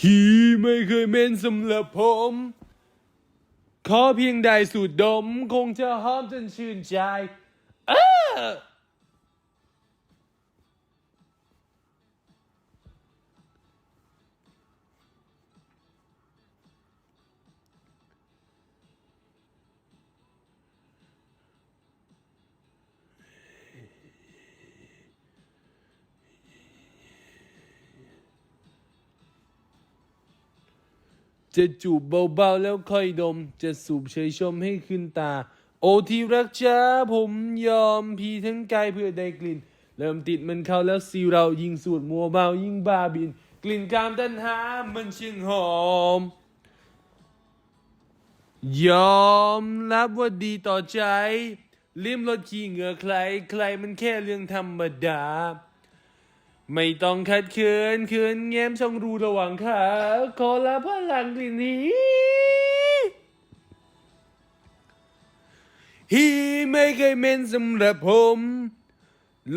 ฮีไม่เคยเม้นสำหรับผม ขอเพียงใดสูดดม คงจะหอมจนชื่นใจ เออ จะจูบเบาๆแล้วค่อยดม จะสูบเฉยชมให้ขึ้นตา โอที่รักจ้าผมยอมพีทั้งกายเพื่อได้กลิ่น เริ่มติดมันเข้าแล้วสิเรายิ่งสูดมัวเมายิ่งบ้าบิน กลิ่นกามตันหามันช่างหอม ยอมรับว่าดีต่อใจ ลิ้มรสขี้เหงื่อใคร ใครมันแค่เรื่องธรรมดา ไม่ต้องขัดเขินเขินแง้มช่องรูระหว่างขาขอลาพลังกลิ่นนี้ ฮีไม่เคยเมนสำหรับผม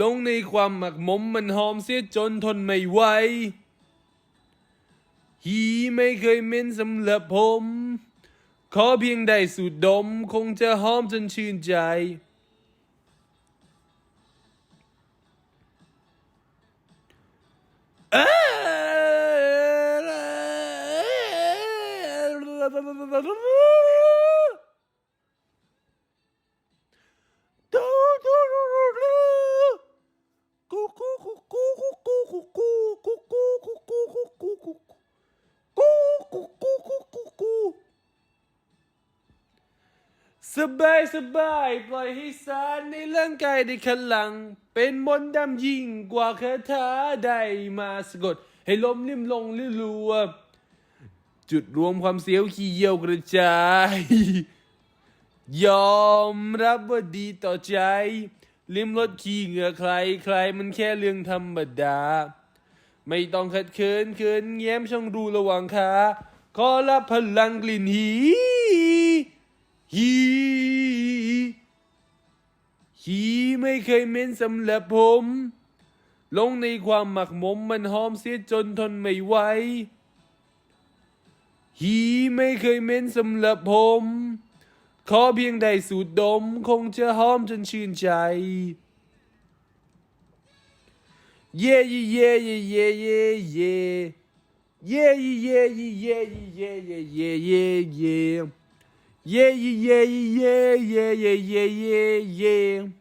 ลงในความหมักหมมมันหอมเสียจนทนไม่ไหว ฮีไม่เคยเมนสำหรับผม ขอเพียงได้สูดดมคงจะหอมจนชื่นใจ ¡Ah! สบายสบายปล่อยให้สารในร่างกายได้ขลัง เป็นมนต์ดำยิ่งกว่าคาถาได้มาสะกด ให้ลมลิ่มลงลื่รัว จุดรวมความเสียวขี้เยี่ยวกระจาย ยอมรับว่าดีต่อใจ ลิ้มรสขี้เหงื่อใครใครมันแค่เรื่องธรรมดา ไม่ต้องขัดเขินเขินแย้มช่องดูระหว่างขาขอรับพลังกลิ่นหี ไม่เคยเม้นสำหรับผม ลงในความหมักหมมมันหอมเสียจนทนไม่ไหวฮีไม่เคยเม้นสำหรับผม ขอเพียงได้สูดดม คงจะหอมจนชื่นใจ เย่เย่เย่เย่เย่เย่เย่เย่เย่เย่เย่เย่เย่เย่เย่เย่ Yeah, yeah, yeah, yeah, yeah,